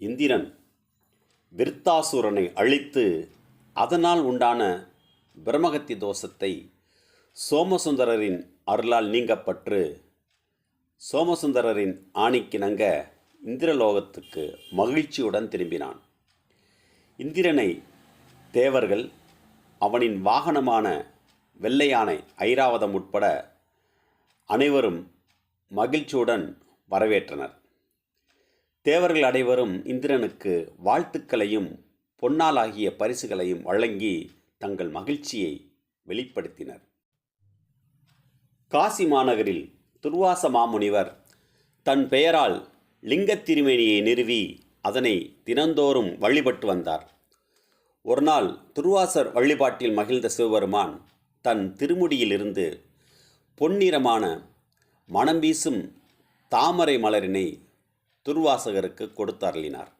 இந்திரன் விருத்தாசுரனை அழித்து அதனால் உண்டான பிரம்மகத்தி தோஷத்தை சோமசுந்தரரின் அருளால் நீங்கப்பற்று சோமசுந்தரரின் ஆணிக்கிணங்க இந்திரலோகத்துக்கு மகிழ்ச்சியுடன் திரும்பினான். இந்திரனை தேவர்கள் அவனின் வாகனமான வெள்ளையானை ஐராவதம் உட்பட அனைவரும் மகிழ்ச்சியுடன் வரவேற்றனர். தேவர்கள் அனைவரும் இந்திரனுக்கு வாழ்த்துக்களையும் பொன்னாலாகிய பரிசுகளையும் வழங்கி தங்கள் மகிழ்ச்சியை வெளிப்படுத்தினர். காசி மாநகரில் துர்வாச மாமுனிவர் தன் பெயரால் லிங்கத் திருமேனியை நிறுவி அதனை தினந்தோறும் வழிபட்டு வந்தார். ஒருநாள் துர்வாசர் வழிபாட்டில் மகிழ்ந்த சிவபெருமான் தன் திருமுடியிலிருந்து பொன்னிறமான மணம் வீசும் தாமரை மலரினை துர்வாசகருக்கு கொடுத்தருளினார்.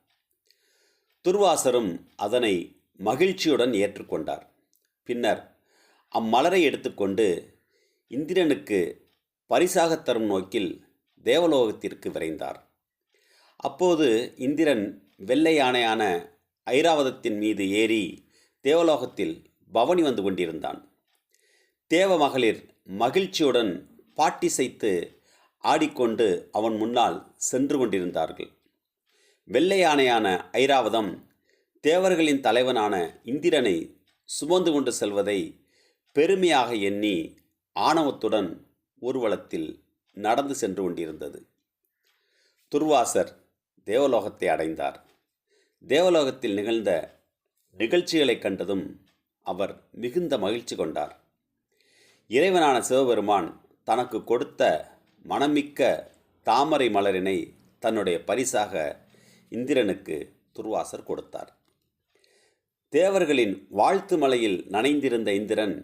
துர்வாசரும் அதனை மகிழ்ச்சியுடன் ஏற்றுக்கொண்டார். பின்னர் அம்மலரை எடுத்துக்கொண்டு இந்திரனுக்கு பரிசாகத் தரும் நோக்கில் தேவலோகத்திற்கு விரைந்தார். அப்போது இந்திரன் வெள்ளை யானையான ஐராவதத்தின் மீது ஏறி தேவலோகத்தில் பவனி வந்து கொண்டிருந்தான். தேவ மகளிர் மகிழ்ச்சியுடன் பாட்டிசைத்து ஆடிக்கொண்டு அவன் முன்னால் சென்று கொண்டிருந்தார்கள். வெள்ளை யானையான ஐராவதம் தேவர்களின் தலைவனான இந்திரனை சுமந்து கொண்டு செல்வதை பெருமையாக எண்ணி ஆணவத்துடன் ஊர்வலத்தில் நடந்து சென்று கொண்டிருந்தது. துர்வாசர் தேவலோகத்தை அடைந்தார். தேவலோகத்தில் நிகழ்ந்த நிகழ்ச்சிகளைக் கண்டதும் அவர் மிகுந்த மகிழ்ச்சி கொண்டார். இறைவனான சிவபெருமான் தனக்கு கொடுத்த மனமிக்க தாமரை மலரினை தன்னுடைய பரிசாக இந்திரனுக்கு துர்வாசர் கொடுத்தார். தேவர்களின் வாழ்த்து மலையில் நனைந்திருந்த இந்திரன்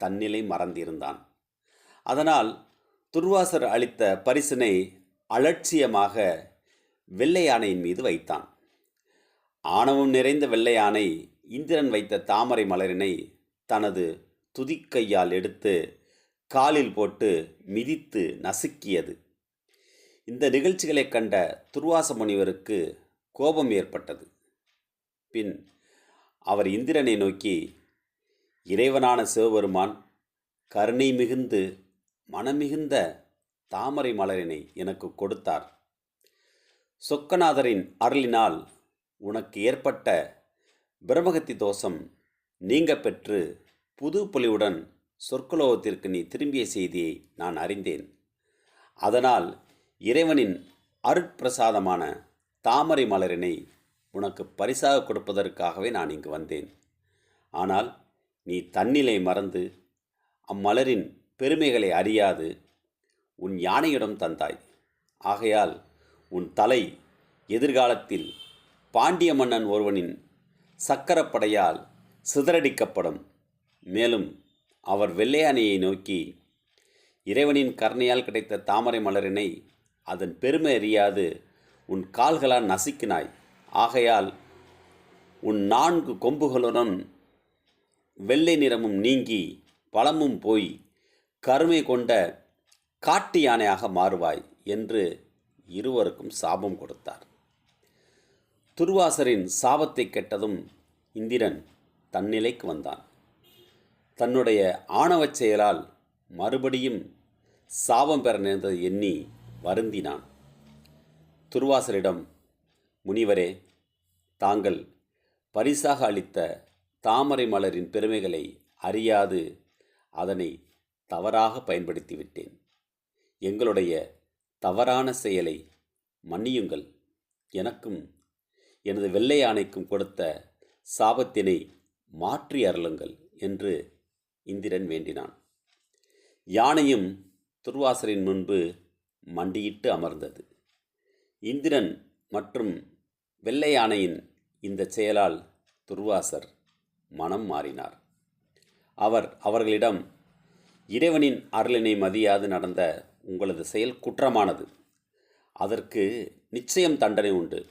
தன்னிலை மறந்திருந்தான். அதனால் துர்வாசர் அளித்த பரிசினை அலட்சியமாக வெள்ளை யானையின் மீது வைத்தான். ஆணவம் நிறைந்த வெள்ளை யானை இந்திரன் வைத்த தாமரை மலரினை தனது துதிக்கையால் எடுத்து காலில் போட்டு மிதித்து நசுக்கியது. இந்த நிகழ்ச்சிகளைக் கண்ட துர்வாச முனிவருக்கு கோபம் ஏற்பட்டது. பின் அவர் இந்திரனை நோக்கி இறைவனான சிவபெருமான் கருணை மிகுந்து மனமிகுந்த தாமரை மலரினை எனக்கு கொடுத்தார். சொக்கநாதரின் அருளினால் உனக்கு ஏற்பட்ட பிரமகத்தி தோஷம் நீங்க பெற்று புது பொலிவுடன் சொர்க்கலோகத்திற்கு நீ திரும்பிய செய்தியை நான் அறிந்தேன். அதனால் இறைவனின் அருட்பிரசாதமான தாமரை மலரினை உனக்கு பரிசாக கொடுப்பதற்காகவே நான் இங்கு வந்தேன். ஆனால் நீ தன்னிலை மறந்து அம்மலரின் பெருமைகளை அறியாது உன் யானையிடம் தந்தாய். ஆகையால் உன் தலை எதிர்காலத்தில் பாண்டிய மன்னன் ஒருவனின் சக்கரப்படையால் சிதறடிக்கப்படும். மேலும் அவர் வெள்ளையானையை நோக்கி இறைவனின் கருணையால் கிடைத்த தாமரை மலரினை அதன் பெருமை அறியாது உன் கால்களால் நசுக்கினாய். ஆகையால் உன் நான்கு கொம்புகளுடன் வெள்ளை நிறமும் நீங்கி பழமும் போய் கருமை கொண்ட காட்டு யானையாக மாறுவாய் என்று இருவருக்கும் சாபம் கொடுத்தார். துர்வாசரின் சாபத்தை கெட்டதும் இந்திரன் தன்னிலைக்கு வந்தான். தன்னுடைய ஆணவச் செயலால் மறுபடியும் சாபம் பெற நேர்ந்ததை எண்ணி வருந்தினான். துர்வாசரிடம் முனிவரே தாங்கள் பரிசாக அளித்த தாமரை மலரின் பெருமைகளை அறியாது. அதனை தவறாக பயன்படுத்திவிட்டேன். எங்களுடைய தவறான செயலை மன்னியுங்கள். எனக்கும் எனது வெள்ளை யானைக்கும் கொடுத்த சாபத்தினை மாற்றி அருளுங்கள் என்று இந்திரன் வேண்டினான். யானையும் துர்வாசரின் முன்பு மண்டியிட்டு அமர்ந்தது. இந்திரன் மற்றும் வெள்ளை யானையின் இந்த செயலால் துர்வாசர் மனம் மாறினார். அவர் அவர்களிடம் இறைவனின் அருளினை மதியாது நடந்த உங்களது செயல் குற்றமானது. அதற்கு நிச்சயம் தண்டனை உண்டு.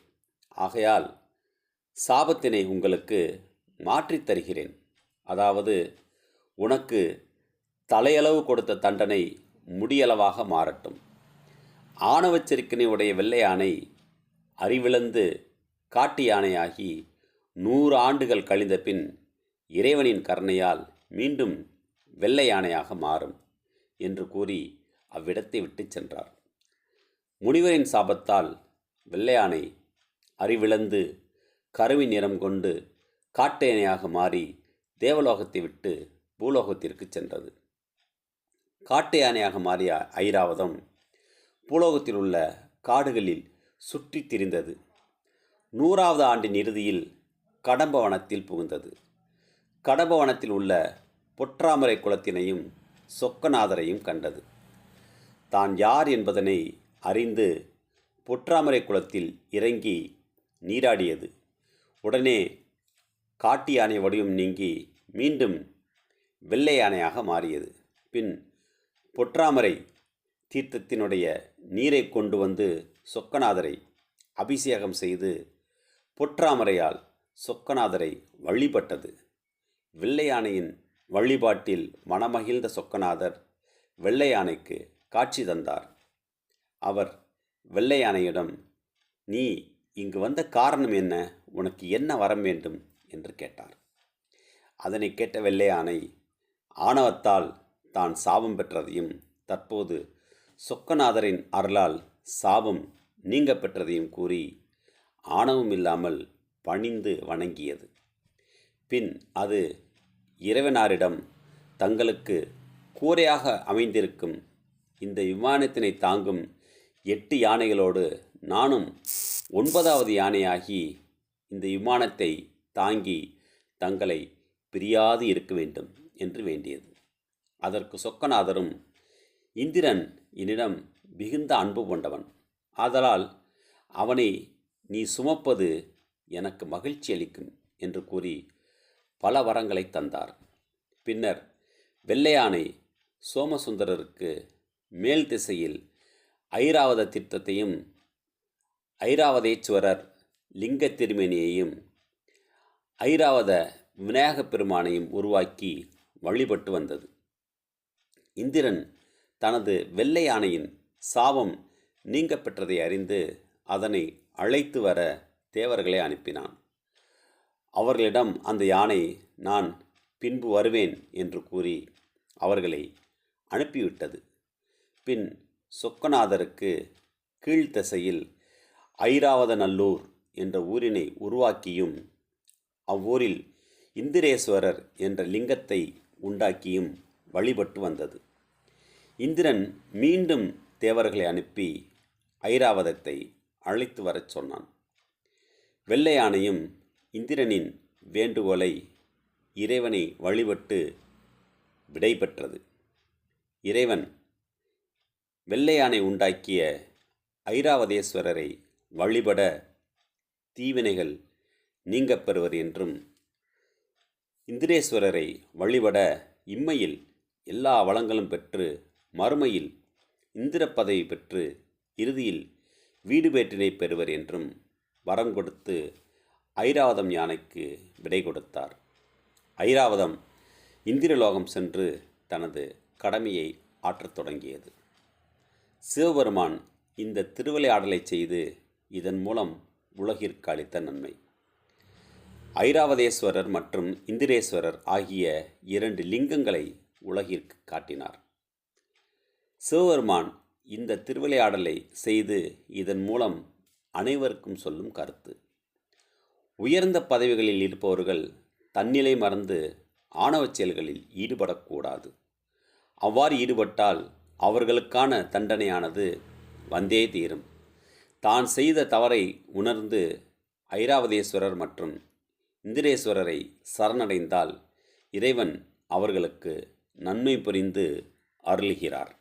ஆகையால் சாபத்தினை உங்களுக்கு மாற்றித் தருகிறேன். அதாவது உனக்கு தலையளவு கொடுத்த தண்டனை முடியளவாக மாறட்டும். ஆணவச்செருக்கினை உடைய வெள்ளையானை அறிவிழந்து காட்டு யானையாகி நூறு ஆண்டுகள் கழிந்த பின் இறைவனின் கருணையால் மீண்டும் வெள்ளை யானையாக மாறும் என்று கூறி அவ்விடத்தை விட்டுச் சென்றார். முனிவரின் சாபத்தால் வெள்ளையானை அறிவிழந்து கருவி நிறம் கொண்டு காட்டையானையாக மாறி தேவலோகத்தை விட்டு பூலோகத்திற்கு சென்றது. காட்டு யானையாக மாறிய ஐராவதம் பூலோகத்தில் உள்ள காடுகளில் சுற்றி திரிந்தது. நூறாவது ஆண்டின் இறுதியில் கடம்பவனத்தில் புகுந்தது. கடம்பவனத்தில் உள்ள பொற்றாமரை குலத்தினையும் சொக்கநாதரையும் கண்டது. தான் யார் என்பதனை அறிந்து பொற்றாமரை குளத்தில் இறங்கி நீராடியது. உடனே காட்டு யானை வடிவம் நீங்கி மீண்டும் வெள்ளை யானையாக மாறியது. பின் பொற்றாமரை தீர்த்தத்தினுடைய நீரை கொண்டு வந்து சொக்கநாதரை அபிஷேகம் செய்து பொற்றாமரையால் சொக்கநாதரை வழிபட்டது. வெள்ளையானையின் வழிபாட்டில் மனமகிழ்ந்த சொக்கநாதர் வெள்ளையானைக்கு காட்சி தந்தார். அவர் வெள்ளை யானையிடம் நீ இங்கு வந்த காரணம் என்ன? உனக்கு என்ன வரம் வேண்டும்? என்று கேட்டார். அதனை கேட்ட வெள்ளை யானை ஆணவத்தால் தான் சாபம் பெற்றதையும் தற்போது சொக்கநாதரின் அருளால் சாபம் நீங்க பெற்றதையும் கூறி ஆணவம் இல்லாமல் பணிந்து வணங்கியது. பின் அது இறைவனாரிடம் தங்களுக்கு கூரையாக அமைந்திருக்கும் இந்த விமானத்தினை தாங்கும் எட்டு யானைகளோடு நானும் ஒன்பதாவது யானையாகி இந்த விமானத்தை தாங்கி தங்களை பிரியாது இருக்க வேண்டும். என்று வேண்டியது. அதற்கு சொக்கநாதரும் இந்திரன் என்னிடம் மிகுந்த அன்பு கொண்டவன். ஆதலால் அவனை நீ சுமப்பது எனக்கு மகிழ்ச்சி அளிக்கும் என்று கூறி பல வரங்களை தந்தார். பின்னர் வெள்ளையானை சோமசுந்தரருக்கு மேல் திசையில் ஐராவத தீர்த்தத்தையும் ஐராவதேஸ்வரர் லிங்க திருமேனியையும் ஐராவத விநாயகப் பெருமானையும் உருவாக்கி வழிபட்டு வந்தது. இந்திரன் தனது வெள்ளை யானையின் சாபம் நீங்க பெற்றதை அறிந்து அதனை அழைத்து வர தேவர்களை அனுப்பினான். அவர்களிடம் அந்த யானை நான் பின்பு வருவேன் என்று கூறி அவர்களை அனுப்பிவிட்டது. பின் சொக்கநாதருக்கு கீழ்த்திசையில் ஐராவதநல்லூர் என்ற ஊரினை உருவாக்கியும் அவ்வூரில் இந்திரேஸ்வரர் என்ற லிங்கத்தை உண்டாக்கியும் வழிபட்டு வந்தது. இந்திரன் மீண்டும் தேவர்களை அனுப்பி ஐராவதத்தை அழைத்து வரச் சொன்னான். வெள்ளையானையும் இந்திரனின் வேண்டுகோளை இறைவனை வழிபட்டு விடைபெற்றது இறைவன் வெள்ளையானை உண்டாக்கிய ஐராவதேஸ்வரரை வழிபட தீவினைகள் நீங்கப் பெறுவர் என்றும் இந்திரேஸ்வரரை வழிபட இம்மையில் எல்லா வளங்களும் பெற்று மறுமையில் இந்திர பதவி பெற்று இறுதியில் வீடுபேற்றினை பெறுவர் என்றும் வரம் கொடுத்து ஐராவதம் யானைக்கு விடை கொடுத்தார். ஐராவதம் இந்திரலோகம் சென்று தனது கடமையை ஆற்றத் தொடங்கியது. சிவபெருமான் இந்த திருவிளையாடலை செய்து இதன் மூலம் உலகிற்கு அளித்த நன்மை. ஐராவதேஸ்வரர் மற்றும் இந்திரேஸ்வரர் ஆகிய இரண்டு லிங்கங்களை உலகிற்கு காட்டினார். சிவபெருமான் இந்த திருவிளையாடலை செய்து இதன் மூலம் அனைவருக்கும் சொல்லும் கருத்து. உயர்ந்த பதவிகளில் இருப்பவர்கள் தன்னிலை மறந்து ஆணவச் செயல்களில் ஈடுபடக்கூடாது. அவ்வாறு ஈடுபட்டால் அவர்களுக்கான தண்டனையானது வந்தே தீரும். தான் செய்த தவறை உணர்ந்து ஐராவதேஸ்வரர் மற்றும் இந்திரேஸ்வரரை சரணடைந்தால் இறைவன் அவர்களுக்கு நன்மை புரிந்து அருளுகிறார்.